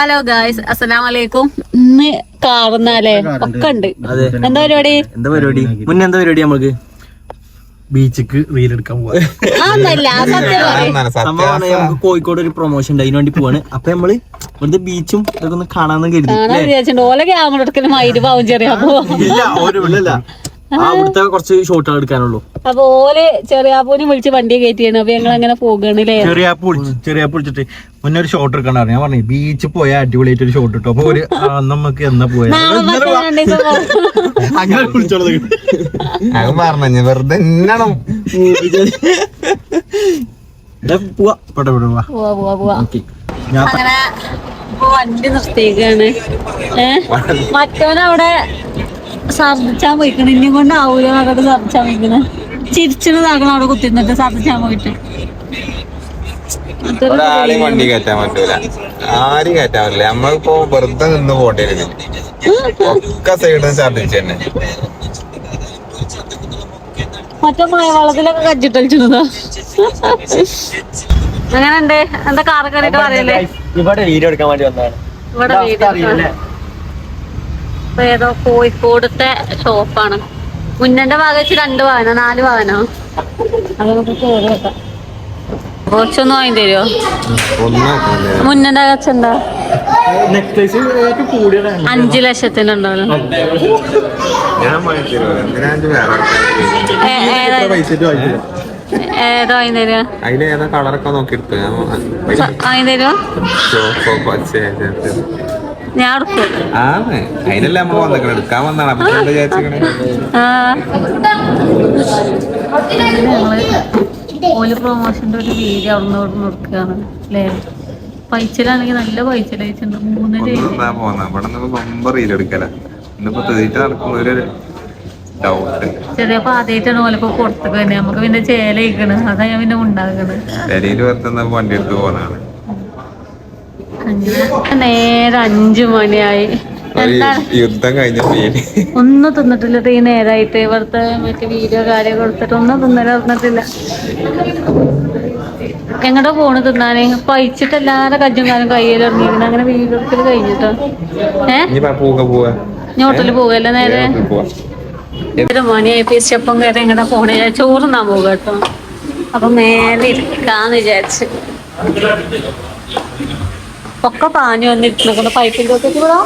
Hello guys അസ്സലാം വലൈക്കും ഇന്ന് കാറുന്നാലേ ഒക്കെ ഉണ്ട്. എന്താ പരിപാടി? എന്താ പരിപാടി? മുന്നേ എന്താ പരിപാടി നമുക്ക് ബീച്ചിക്ക് പോവാ. സംഭവമാണ് നമുക്ക് കോഴിക്കോട് ഒരു പ്രൊമോഷൻ ഉണ്ട്. അതിന് വേണ്ടി പോവാണ്. അപ്പൊ നമ്മൾ ഇവിടുത്തെ ബീച്ചും ഇതൊക്കെ ഒന്ന് കാണാന്ന് കരുതി ഓല ക്യാമറ എടുക്കലും മയിൽ പാവം ചെറിയ അവിടുത്തെ കുറച്ച് ഷോട്ടുകൾ എടുക്കാനുള്ളൂ. അപ്പൊ ഓൽ ചെറിയാപ്പൂനെ വിളിച്ച് വണ്ടി കയറ്റിയാണ്. അപ്പൊ ഞങ്ങൾ അങ്ങനെ പോകണ് ചെറിയാപ്പ് വിളിച്ചു വിളിച്ചിട്ട് മുന്നേ ഒരു ഷോട്ട് എടുക്കണ്ട ഞാൻ പറഞ്ഞു ബീച്ചിൽ പോയാൽ അടിപൊളിയായിട്ട് ഒരു ഷോട്ട് ഇട്ടു അപ്പൊ ഒരു നമുക്ക് എന്നാ പോയാ? അങ്ങനെ വിളിച്ചോളത് അത് പറഞ്ഞു വെറുതെ എന്നാണോ പോവാ. പോട്ടെ പോവാ. പോവാ പോവാ അങ്ങനെ വണ്ടി നിർത്തിയേക്കാണ്. ഏ? മറ്റവനവിടെ ഛർദിച്ചാൻ പോയിക്കണ. ഇനിയും കൊണ്ട് ആവൂല പറഞ്ഞിട്ട് ഛർദിച്ചാൻ പോയിക്കണ ചിരിച്ചിട്ടാക്കണം അവിടെ കുത്തിന്നിട്ട് ഛർദിച്ചാൻ പോയിട്ട്. ഒരാളെയും വണ്ടി കയറ്റാൻ പറ്റൂല. ആരും കയറ്റാൻ പറ്റില്ല നമ്മളിപ്പോ വെറുതെ നിന്ന് പോട്ടെ ഒക്കെ സൈഡിൽ ഛർദിച്ചു തന്നെ. മറ്റേ മഴവെള്ളത്തിലൊക്കെ കജ്ജിട്ടളിച്ചതാ അങ്ങനെയുണ്ട്. എന്താ കാറ് കയറിയിട്ട് പറയല്ലേ? ഇവിടെ വീഡിയോ എടുക്കാൻ വേണ്ടി വന്നതാണ്. ഇവിടെ വീട് ഇപ്പൊ ഏതോ കോഴിക്കോടത്തെ ഷോപ്പാണ്. മുന്നന്റെ ഭാഗം വെച്ച് രണ്ട് വാഹന നാല് വാഹനോ? അത് നമുക്ക് കയറി വെക്കാം കുറച്ചൊന്നും വാങ്ങി തരുമോ മുന്നന്റെ കൂടിയതാണ്. അഞ്ചു ലക്ഷത്തിനുണ്ടല്ലോ ഏതോ? വാങ്ങി തരുക അതിൽ ഏതാ കളറൊക്കെ നോക്കി എടുത്തു ഞാൻ പൈസ വാങ്ങി തരുമോ പച്ച. ഞാൻ എടുക്കും ആണ് അതിനല്ല നമ്മൾ വന്നേക്കണേ? എടുക്കാൻ വന്നാണ് അപ്പൊ ഓൽ പ്രൊമോഷന്റെ ഒരു വീഡിയോ അവിടുന്ന് ഇവിടുന്ന് നിൽക്കുകയാണ് അല്ലേ? പൈച്ചലാണെങ്കിൽ നല്ല പൈച്ചലായിട്ടുണ്ട് മൂന്നര പോന്ന. ഇവിടെ നിന്ന് ഇന്നിപ്പോ തീറ്റ നടക്കുന്ന ഒരു ഡൗട്ട് ചെറിയപ്പോ ആദ്യമായിട്ടാണ് ഓലപ്പോ പുറത്തേക്ക് തന്നെ നമുക്ക് പിന്നെ ചേലയിക്കണ്. അതാ ഞാൻ പിന്നെ ഉണ്ടാക്കണ്. ഡൽഹിയിൽ വണ്ടി എടുത്ത് പോകുന്നതാണ് അങ്ങനെ നേരെ അഞ്ചു മണിയായി. യുദ്ധം കഴിഞ്ഞ ഒന്നും തിന്നിട്ടില്ല ഈ നേരായിട്ട്. ഇവിടുത്തെ മറ്റേ വീഡിയോ കാര്യം കൊടുത്തിട്ട് ഒന്നും തിന്നല തിന്നിട്ടില്ല എങ്ങോട്ടാ പോണ് തിന്നാന്? പഴിച്ചിട്ട് എല്ലാരും കജ്ജും കാലം കയ്യിലിറങ്ങിയിരുന്നു അങ്ങനെ വീഡിയോ എടുക്കൽ കഴിഞ്ഞിട്ടോ? ഏഹ് ഹോട്ടലിൽ പോകല്ലേ നേരെ? പോവാ. ഒരു മണിയായി. പിച്ചപ്പം കയറി എങ്ങടെ പോണേ. ചോറ് തിന്നാൻ പോകുക കേട്ടോ. അപ്പൊ മേലെ ഇരിക്കാന്ന് വിചാരിച്ച്. ഒക്കെ പാഞ്ഞു വന്നിരിക്കുന്നു. കൊണ്ട് പൈപ്പിന്റെ ഒക്കെ ഇവിടെ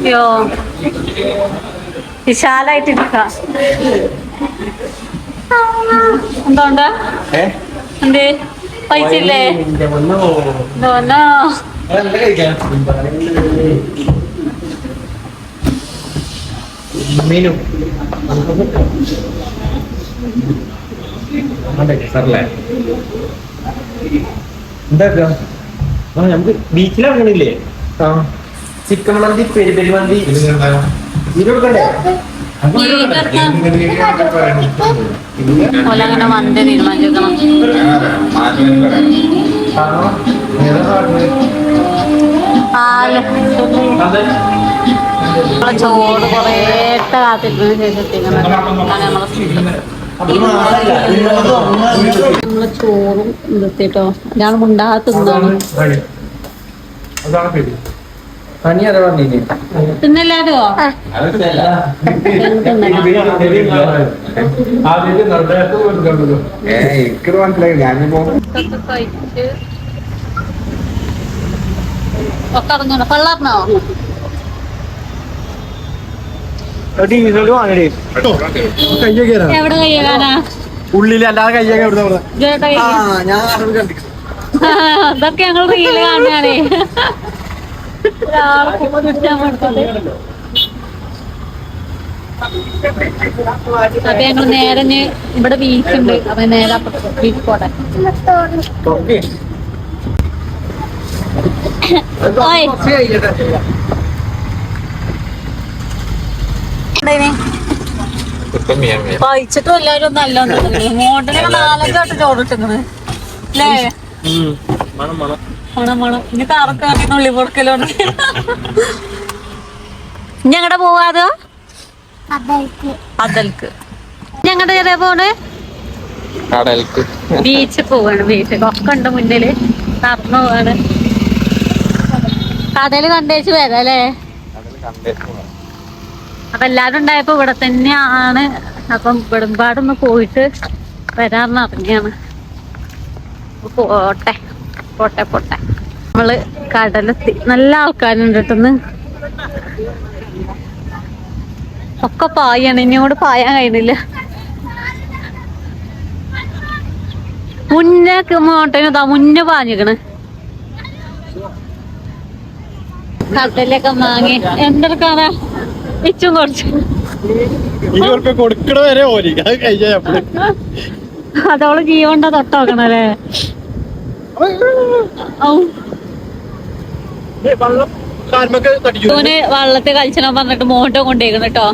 അയ്യോ. വിശാലായിട്ട് ഇരിക്കാം എന്തുകൊണ്ട് എന്തേ? പൈച്ചില്ലേ എന്തോന്നോ മെനു. എന്താക്കാ ആ നമുക്ക് ബീച്ചിലിറങ്ങണില്ലേ ചിക്കൻ മന്തി പെരി പെരി മന്തി വീഡിയോ എടുക്കണ്ടേ ഓല അങ്ങനെ മന്തി തീരുമാനിച്ചേക്കണം ചോറ് കുറേട്ട കാത്തിരിക്കുന്ന ശേഷം നമ്മളെ ചോറും നിർത്തിട്ടോ. ഞാൻ മുണ്ടാതെ തിന്നാണ് അതാണ് പേര്. പണി അതാ പറഞ്ഞില്ലേ? ഏ എനിക്ക് മനസ്സിലായി ഞാനിപ്പോ ഒക്കെ ഇറങ്ങണോ പള്ളറിനോ ഡീസൽ വാങ്ങണേ. കയ്യൊക്കെ എവിടെ കയ്യകാനാ ഉള്ളിൽ അല്ലാതെ കയ്യൊക്കെ എവിടെ ഞാൻ ഇതൊക്കെ ഞങ്ങൾ റീൽ വേണ്ടത് അപ്പൊ ഞങ്ങൾ നേരെ ഇവിടെ ബീച്ച് ഉണ്ട്. അപ്പൊ നേരെ അപ്പുറത്ത് ബീച്ച് പോട്ടെ. ഓയ്. കഴിച്ചിട്ടും എല്ലാരും നല്ല മോട്ടനൊക്കെ നാലഞ്ച് വട്ടം ചോറിട്ടിക്കണ് അല്ലേ? മണം മണം. ഇനി ഉള്ളി പൊടുക്കലോണ്ട് ഞങ്ങടെ പോവാതോ അതൽക്ക് ഞങ്ങളുടെ ചെറിയ പോണ്? കടൽക്ക്. ബീച്ചിൽ പോവാണ് ബീച്ചിൽ. ഒക്കെ ഉണ്ട് മുന്നിൽ. നടന്നു പോവാണ്. കടൽ കണ്ടേച്ച് വരാം അല്ലേ. അപ്പൊ എല്ലാരും ഉണ്ടായപ്പോ ഇവിടെ തന്നെയാണ്. അപ്പം ഇവിടുമ്പാടൊന്ന് പോയിട്ട് വരാന്ന് അറിഞ്ഞാണ്. പോട്ടെ പോട്ടെ പോട്ടെ. നമ്മൾ കടലെത്തി. നല്ല ആൾക്കാരുണ്ട് കേട്ടെന്ന് ഒക്കെ പായാണ്. ഇനിയോട് പായാൻ കഴിയുന്നില്ല. മുന്നേ മോട്ടനതാ മുന്നേ പാഞ്ഞിക്കണ്. കടലൊക്കെ വാങ്ങി എന്തെടുക്കാനാ? ഇച്ചും കുറച്ച് ഇരുപത് കൊടുക്കണ വരെ ഓരി അത് കഴിഞ്ഞ അതോൾ ജീവണ്ട തൊട്ടോക്കണല്ലേ? ഓന് വള്ളത്തിൽ കളിച്ചണ പറഞ്ഞിട്ട് മോട്ടോ കൊണ്ടേക്കണ് കേട്ടോ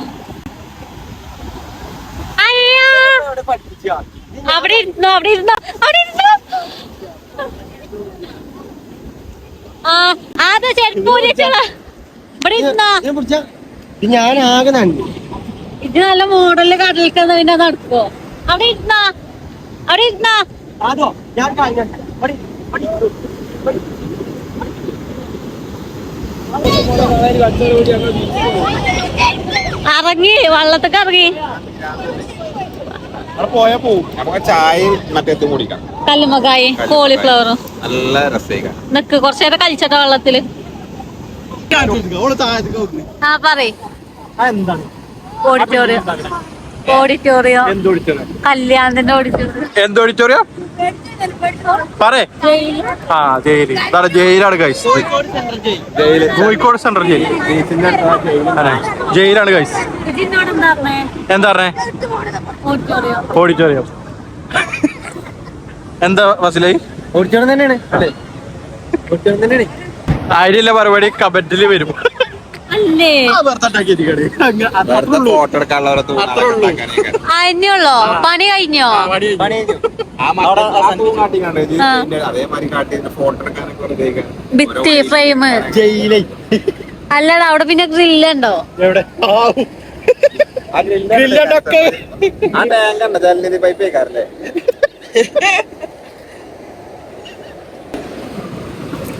അയ്യാ. അവിടെ ഇരുന്നോ അവിടെ ഇരുന്നോ അവിടെ ഇരുന്നോ. ആ അത് ചെരുപ്പ് ഇവിടെ ഇരുന്നോ. ഞാൻ ആകെ നന്ദി ഇത് നല്ല മോഡൽ കടലിക്കുന്ന പിന്നെ നടക്കുവോ? അവിടെ ഇരുന്നാ. അവിടെ ഇരുന്നാ. അതോ ഞാൻ ഇറങ്ങി വള്ളത്തൊക്കെ ഇറങ്ങി. പോയാ പോവും നമുക്ക് ചായയും മറ്റേത്തും കുടിക്കാം കല്ലുമ്മക്കായി കോളിഫ്ലവറും നല്ല രസേക്കാം. നിക്ക് കുറച്ചു കഴിച്ചട്ടോ വള്ളത്തിൽ. ആ പറയ്. എന്താണ്? ഓഡിറ്റോറിയം ഓഡിറ്റോറിയം കല്യാണത്തിന്റെ ഓഡിറ്റോറിയം പറേ ആ ജയിൽ. അതാണ് ജയിലാണ് guys jail. Kozhikode centre jail ജയിലാണ് guys എന്താ പറഞ്ഞേ? ഓഡിറ്റോറിയം ഓഡിറ്റോറിയം എന്താ വസിലായി ഓഡിറ്റോറിയം തന്നെയാണ്. ഓഡിറ്റോറിയം തന്നെയാണ്. ആയിരമില്ല പരിപാടി കബറ്റിൽ വരും. അല്ലേ? വെറുതെ ഫോട്ടോ എടുക്കാനുള്ളവരെ അത്രേ ഉള്ളൂ. അതിനുള്ളോ പണി കഴിഞ്ഞോ? ആ. അതേമാതിരി കാട്ടി ഫോട്ടോ എടുക്കാനൊക്കെ വെറുതെ ഇരിക്കാൻ. ഭിത്തി ഫ്രെയിം ജയിലേ. അല്ലടാ അവിടെ പിന്നെ ഗ്രില്ലുണ്ടോ ഗ്രില്ലൊക്കെ ആ ടാങ്ക് ഉണ്ട്? പൈപ്പ്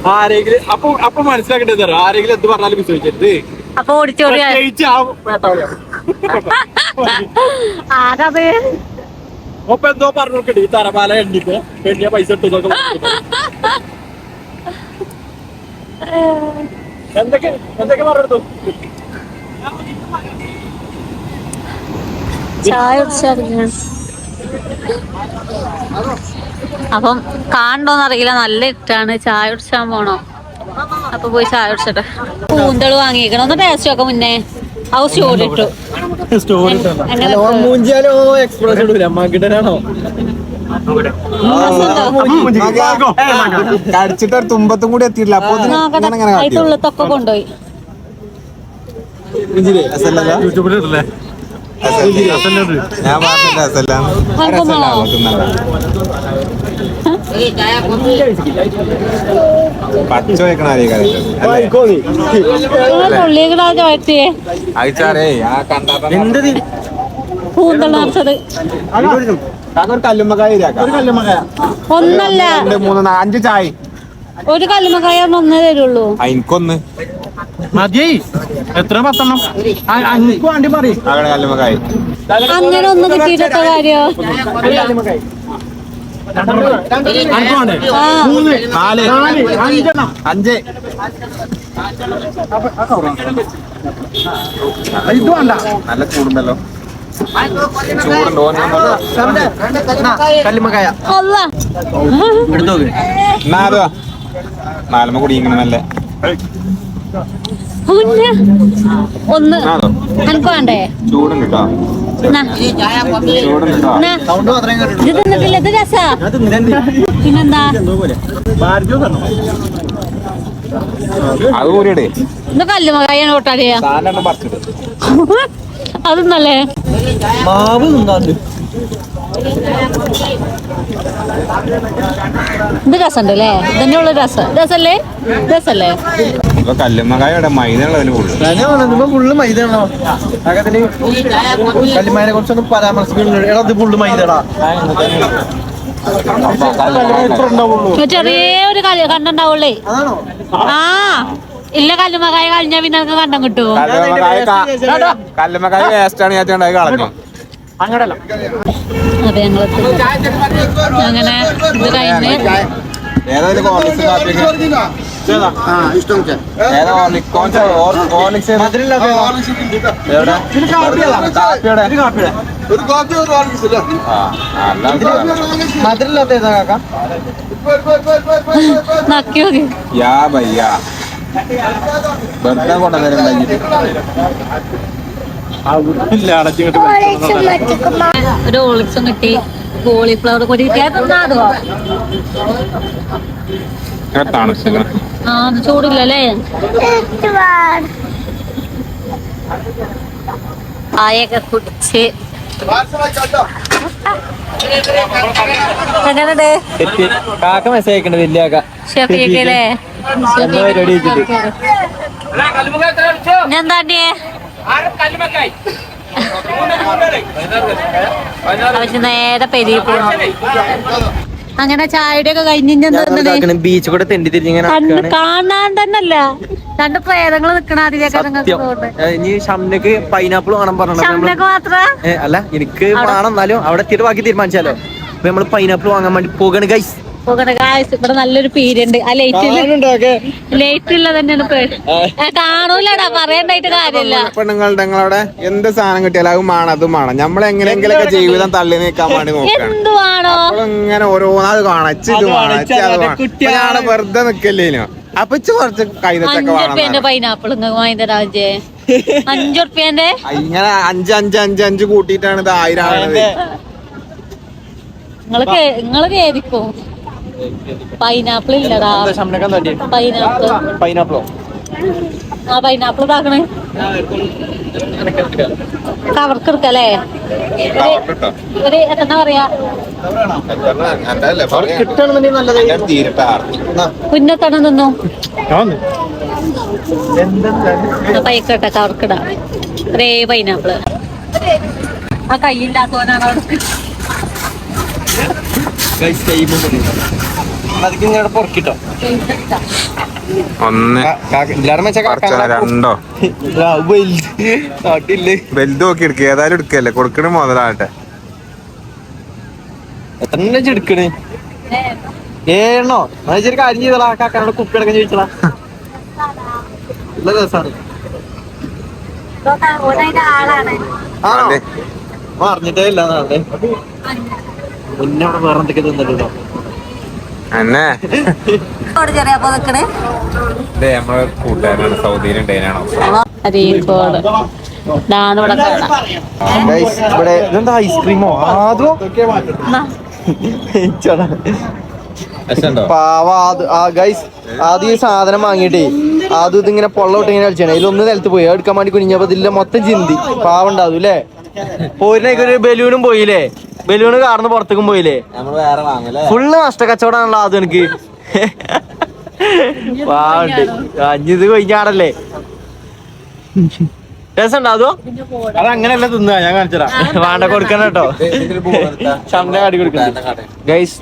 ആരെങ്കിലും അപ്പൊ അപ്പൊ മനസ്സിലാക്കേണ്ടത് തരാം ആരെങ്കിലും എന്ത് പറഞ്ഞാലും വിശ്വസിക്കരുത്. അപ്പൊ ഓഡിറ്റോറിയം പ്രത്യേകിച്ച് ആ വേട്ടാവളിയാണ്. ആരത്? ഒപ്പൊ എന്തോ പറഞ്ഞു ഈ തറമാല എണ്ണിക്ക്. എണ്ണിയ പൈസ ഇട്ടു. എന്തൊക്കെ എന്തൊക്കെ പറഞ്ഞു ചായ കുടിച്ചറിഞ്ഞ അപ്പം കാണണ്ടോന്ന് അറിയില്ല. നല്ല ഇട്ടാണ് ചായ കുടിച്ചാൻ പോണോ? അപ്പൊ പോയി ചായ കുടിച്ചിട്ട്. കൂന്തൾ വാങ്ങിക്കണം ഒന്ന് ടേസ്റ്റ് ഒക്കെ മുന്നേ. അവ സ്റ്റോറി ഇട്ടു. കടിച്ചിട്ട് തുമ്പത്തും കൂടി എത്തിയില്ല അപ്പൊ കൊണ്ടുപോയി. രസമല്ലല്ലോ? ഞാൻ പറഞ്ഞില്ല. രസമല്ല, തിന്നണ്ട. പച്ച വെക്കണ ആ ഒന്നല്ല അഞ്ച് ചായ ഒരു കല്ലുമക്കായ ഒന്നേ തരുള്ളൂ എനിക്കൊന്ന് മതി. എത്ര പത്തെണ്ണം? അഞ്ചു വേണ്ടി പറയും. കല്ലുമ്മക്കായ അങ്ങനെ ഒന്ന് കാര്യോ. മൂന്ന് നാല് അഞ്ചെണ്ണം. അഞ്ച്. ഇത് വേണ്ട. നല്ല ചൂടുണ്ടല്ലോ. ചൂടുണ്ടോ നാലുമ കുടിയിങ്ങനെ നല്ല കുഞ്ഞ് ഒന്ന്. അതോ എനിക്ക് വേണ്ടേ? ഇത് തിന്നിട്ടില്ല ഇത് രസാ. പിന്നെന്താ? ഇത് സാധനം പറിച്ചിട്ട് അതൊന്നല്ലേ മാവ് തിന്നാണ്ട്. ഇത് രസമുണ്ട് അല്ലേ ഇതന്നെ ഉള്ള രസം. രസല്ലേ? രസല്ലേ? ഇപ്പൊ കല്ലുമ്മക്കായ മൈദ ഉള്ളതിന് കൂടുതൽ ഫുള്ള് മൈദയാണോ? അകത്തിന് കല്ലിമാനെ കുറിച്ചൊന്നും പരാമർശിക്കുന്നുണ്ട്. എടാ ഫുള്ള് മൈദടാ ചെറിയ ഒരു കണ്ടുണ്ടാവുള്ളേ. ആ ഇല്ല കല്ലുമക്കായ കഴിഞ്ഞ പിന്നെ നമുക്ക് കണ്ടം കിട്ടുമോ വേസ്റ്റ് ആണ് ഞാൻ കളഞ്ഞു. അങ്ങടല്ല അതെ ഞങ്ങൾ അങ്ങനെ ഇത് കഴിഞ്ഞ് ഏതാ കാക്ക? യാ ഭയ്യ വെറുതെ കൊണ്ടുവന്നിട്ടുണ്ടെങ്കിൽ ഒരു ഓളിക്സും കിട്ടി. കോളിഫ്ലവർ കൊടി തണുപ്പില്ല ആ ചൂടില്ലല്ലേ ആയൊക്കെ കുടിച്ച്. എങ്ങനെയുണ്ട്? കാക്ക മെസ്സേജ് അയക്കണ്ട വലിയ ഷെഫീക്കല്ലേ എന്താ നേരെ അങ്ങനെ ചായയുടെ ഒക്കെ കഴിഞ്ഞിട്ട് ബീച്ച് കൂടെ തെണ്ടി തിരിഞ്ഞിങ്ങനെ കാണാൻ തന്നല്ല രണ്ട് പ്രേതങ്ങൾ നിക്കണ അതിലേക്ക് നിങ്ങൾക്ക് ഇനി ഷംനക്ക് പൈനാപ്പിൾ വേണം പറഞ്ഞു അല്ല എനിക്ക് വേണം എന്നാലും അവിടെ എത്തിയിട്ട് ബാക്കി തീരുമാനിച്ചാലോ. അപ്പൊ നമ്മൾ പൈനാപ്പിൾ വാങ്ങാൻ വേണ്ടി പോകണ് ഗൈസ് ഇവിടെ നല്ലൊരു പീരുണ്ട് ആ ലൈറ്റിൽ ലൈറ്റ് ഇല്ല തന്നെയാണ് കാണൂലടാ പറയണ്ടായിട്ട് കാര്യമില്ല. പെണ്ണുങ്ങളുടെ നിങ്ങളവിടെ എന്ത് സാധനം കിട്ടിയാലും അത് മാണം അതും മാണം. നമ്മൾ എങ്ങനെയെങ്കിലൊക്കെ ജീവിതം തള്ളി നീക്കാൻ വേണ്ടി നോക്കണം. എന്തുവാണോ? ഇങ്ങനെ ഓരോന്നത് കാണച്ച് ഇത് വേണം ഇച്ച് അത് ഞാടെ വെറുതെ നിക്കല്ലേനോ അപ്പൊ കൊറച്ച് കൈതച്ചൊക്കെ വേണം പൈനാപ്പിൾ നിങ്ങൾക്ക് വാങ്ങി തരാം അഞ്ചുറുപ്യന്റെ ഇങ്ങനെ അഞ്ച് അഞ്ച് അഞ്ച് അഞ്ച് കൂട്ടിയിട്ടാണ് ഇത് ആയിരം നിങ്ങൾക്ക് നിങ്ങൾക്ക് നിങ്ങൾ കേറിക്കോ. പൈനാപ്പിൾ ഇല്ലടാ. പൈനാപ്പിൾ പൈനാപ്പിളോ ആ പൈനാപ്പിൾ ഇതാക്കണേ. കവർക്ക് എടുക്കല്ലേ ഒരു എന്താ പറയാ? കുന്നത്തണം തിന്നു പൈക്കട്ടെ കവർക്കിട. ഒരേ പൈനാപ്പിൾ ആ കൈയില്ലാത്തവനാണ് അവിടെ. അതിക്ക് ഇങ്ങനെ പൊറക്കിട്ടോ. ഒന്ന് രണ്ടോ? വലുത്. നോക്കി ഏതായാലും എടുക്കല്ലേ? കൊടുക്കണ മുതലാകട്ടെ. എത്ര എടുക്കണ്? ഒരു കാര്യം ചെയ്തടാ കാക്കാനോട് കുപ്പി അടക്കം നല്ല രസാണ്. അറിഞ്ഞിട്ടേ ഇല്ല നാളെ മുന്നേ അവിടെ വേറെ എന്തൊക്കെ തിന്നിട്ടുണ്ടോ? ചെറിയ അപ്പൊ നിക്കണേ ഇതേ നമ്മളെ കൂട്ടുകാരനാണ് സൗദിയിലുണ്ടേനാണോ അരീക്കോട്. ഇതാണ് ഇവിടെ കാണാം ഇവിടെ ഇതെന്താ ഐസ്ക്രീമോ? ആദ്യം പാവ ഗൈസ് ആദ്യം ഈ സാധനം വാങ്ങിയിട്ടേ ആദ്യം ഇതിങ്ങനെ പൊള്ളോട്ട് ഇങ്ങനെ കളിച്ചാണ് ഇതിലൊന്ന് നിലത്ത് പോയി. എടുക്കാൻ വേണ്ടി കുഞ്ഞപ്പോ ഇതിലെ മൊത്തം ചിന്തി. പാവണ്ടാവും അല്ലേ പോരിനേക്ക് ഒരു ബലൂണും പോയില്ലേ? ബലൂണ് കാർന്ന് പുറത്തേക്കും പോയില്ലേ? നമ്മൾ വേറെ വാങ്ങല്ലേ? ഫുള്ള് നഷ്ട കച്ചവടാണല്ലോ അത് എനിക്ക് പാവുണ്ട് അഞ്ഞിത് കൊയ്ഞ്ഞാടല്ലേ? രസമുണ്ടോ അതോ? അത് അങ്ങനെയല്ല തിന്നാ ഞാൻ കാണിച്ചതാ വേണ്ട കൊടുക്കണം കേട്ടോ. ചന്ത കാട്ടി കൊടുക്കണം ഗൈസ്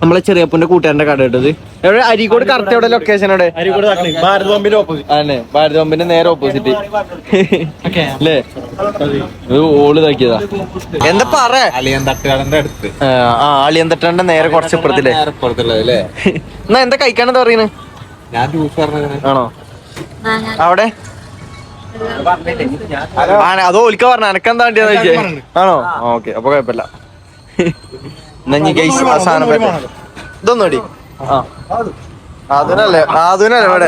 നമ്മളെ ചെറിയപ്പന്റെ കൂട്ടുകാരന്റെ കട ഇട്ടത് എവിടെ? അരീക്കോട് കറക്റ്റ് എവിടെ? ലൊക്കേഷൻ എവിടെ? അതെ ഭാരത് പമ്പിന്റെ നേരെ ഓപ്പോസിറ്റ് അല്ലേ? ഇത് ഓൾ ഇതാക്കിയതാ. എന്താ പറ? അളിയൻ അടുത്ത്. ആ നേരെ കുറച്ച് ഇപ്പുറത്തില്ലേ എന്നാ എന്താ കഴിക്കാൻ എന്താ പറയുന്നത് ഞാൻ ജ്യൂസ് പറഞ്ഞത് ആണോ? അവിടെ? അതോ ഒലിക്ക പറഞ്ഞ? ചോദിച്ചേ? ആണോ? ഓക്കെ. അപ്പൊ കുഴപ്പമില്ല. എന്നാ ഗൈസ് ആ സാധനം പറ്റേ. ഇതൊന്നോടി ആ. അതിനല്ലേ അതിനല്ലേ ഇവിടെ.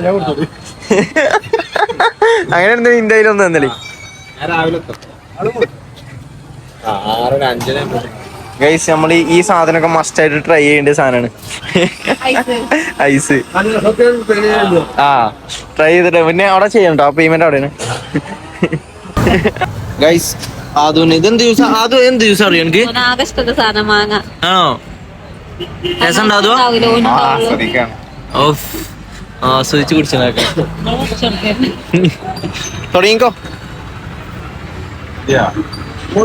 ഞാൻ കൊടുത്തത് അങ്ങനെ ഉണ്ട് നിന്റെ കയ്യിലൊന്നും തന്നല്ലേ ഗൈസ് നമ്മൾ ഈ സാധനമൊക്കെ മസ്റ്റ് ആയിട്ട് ട്രൈ ചെയ്യേണ്ട സാധനമാണ്. ഐസ്. ആ ട്രൈ ചെയ്തിട്ട് പിന്നെ അവിടെ ചെയ്യണ്ടോ പേയ്മെന്റ് അവിടെയാണ്. ഗൈസ് അതുന് ഇത് എന്ത് ജ്യൂസ് അത് എന്ത് ജ്യൂസ് അറിയോ എനിക്ക് ആകെ ഇഷ്ടപ്പെട്ട സാധനം മാങ്ങ. ആണോ? രസമുണ്ടോ അതോ ഉണ്ടാവൂല, ഓന് ഉണ്ടാവൂല. ആസ്വദിക്കാണ് ഓഫ് ആസ്വദിച്ച് കുടിച്ചതാക്കാം. തുടങ്ങിക്കോ.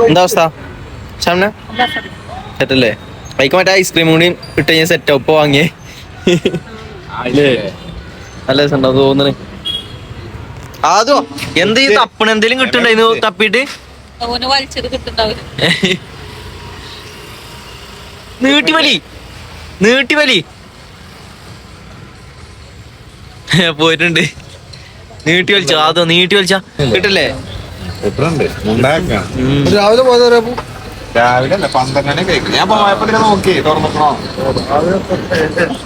എന്താ അവസ്ഥ? ഷംന സെറ്റല്ലേ? അതിക്ക് മറ്റേ ഐസ്ക്രീം കൂടി ഇട്ട് ഞാൻ സെറ്റ് ഒപ്പ് വാങ്ങിയേ. നല്ല രസം തോന്നണേ ആദോ എന്ത് ഈ തപ്പണ എന്തേലും കിട്ടുണ്ടായിരുന്നു തപ്പിട്ട് ഓന് വലിച്ചത് കിട്ടുണ്ടാവില്ല നീട്ടി വലി. നീട്ടി വലി. പോയിട്ടുണ്ട്. നീട്ടി വലിച്ച. അതോ നീട്ടി വലിച്ച. കിട്ടില്ലേ. രാവിലെ പോയതാ രാവിലെ അല്ല പന്ത്രണ്ട് മണി കഴിക്കും. ഞാൻ പോയപ്പോ നോക്കി തുറന്നോ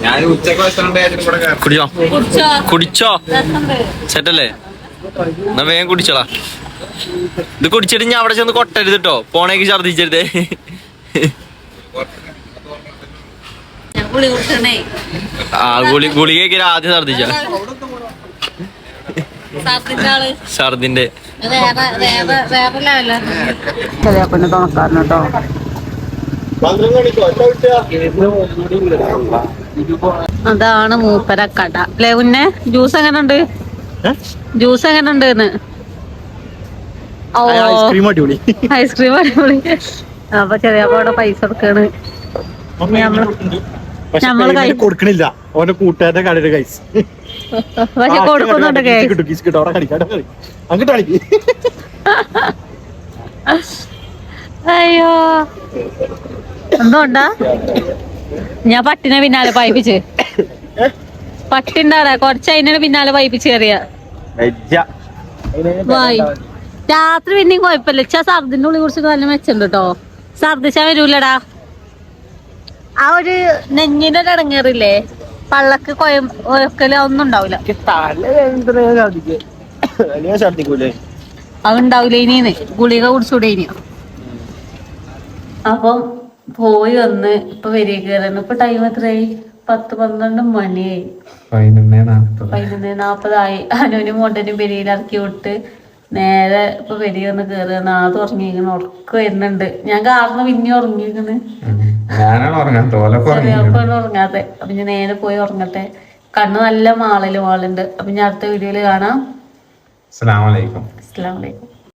ഞാൻ ഉച്ചയ്ക്ക്. കുടിച്ചോ? കുടിച്ചോ? സെറ്റല്ലേ? എന്നാ വേഗം കുടിച്ചോളാ ഇത് കുടിച്ചിട്ട് ഞാൻ അവിടെ ചെന്ന് കൊട്ടരുത് കേട്ടോ പോണേക്ക് ഛർദിച്ചരുതേ ഞാൻ ഗുളി ആ ഗുളി ഗുളികയൊക്കെ ആദ്യം ഛർദിച്ച ആൾ. ഛർദിന്റെ തുണക്കാരൻ കേട്ടോ അതാണ് മൂപ്പര കട. അല്ലേ കുഞ്ഞെ ജ്യൂസ് എങ്ങനെ ഉണ്ട് ജ്യൂസ് എങ്ങനെ ഉണ്ട് ഐസ്ക്രീം അടിപൊളി. ഐസ്ക്രീം അടിപൊളി. അപ്പൊ ചെറിയ അവിടെ പൈസ കൊടുക്കാണ്. കൊടുക്കണില്ല. ഓന്റെ കൂട്ടുകാരുടെ കൈസ് പക്ഷെ കൊടുക്കുന്നുണ്ട് അങ്ങോട്ട് കളിക്ക്. അയ്യോ. എന്തുകൊണ്ടാ ഞാൻ പട്ടിനെ പിന്നാലെ പൈപ്പിച്ച് പട്ടിണ്ടാടെ കൊറച്ച് അതിനെ പിന്നാലെ പൈപ്പിച്ച് കയറിയ വായി. രാത്രി പിന്നെയും കുഴപ്പമില്ല. ചാ സർദിന്റെ ഉള്ളി കുറിച്ച് നല്ല മെച്ചുണ്ട് കേട്ടോ ഛർദിച്ചാ വരൂലടാ. ആ ഒരു നെഞ്ഞിന്റെ ഒരു ഇടങ്ങേറില്ലേ? പള്ളക്ക് കൊയം ഒയക്കൽ ഒന്നും ഉണ്ടാവില്ല അതുണ്ടാവില്ല ഇനിന്ന് ഗുളിക കുടിച്ചൂടെ ഇനി? അപ്പം പോയി വന്ന് ഇപ്പൊ വരിക കയറുന്നു. ഇപ്പൊ ടൈം എത്രയായി? പത്ത് പന്ത്രണ്ട് മണിയായി. പതിനൊന്ന് നാപ്പതായി അനുവിനും മോണ്ടനും പെരിയിൽ ഇറക്കി വിട്ട് നേരെ ഇപ്പൊ പെരിയ ഒന്ന് കയറുക അത് ഉറങ്ങിയിരിക്കുന്നു. ഉറക്കം വരുന്നുണ്ട്. ഞാൻ കാർന്ന് പിന്നെ ഉറങ്ങിയിരിക്കുന്നു. ഞാനാണ് ഉറങ്ങാൻ തോലൊക്കെ ഉറങ്ങി ഉറങ്ങാതെ അപ്പൊ ഞാൻ നേരെ പോയി ഉറങ്ങട്ടെ. കണ്ണ് നല്ല മാളൽ മാളുണ്ട് അപ്പൊ ഞാൻ അടുത്ത വീഡിയോയിൽ കാണാം. അസ്സലാമലൈക്കും അസ്സലാമലൈക്കും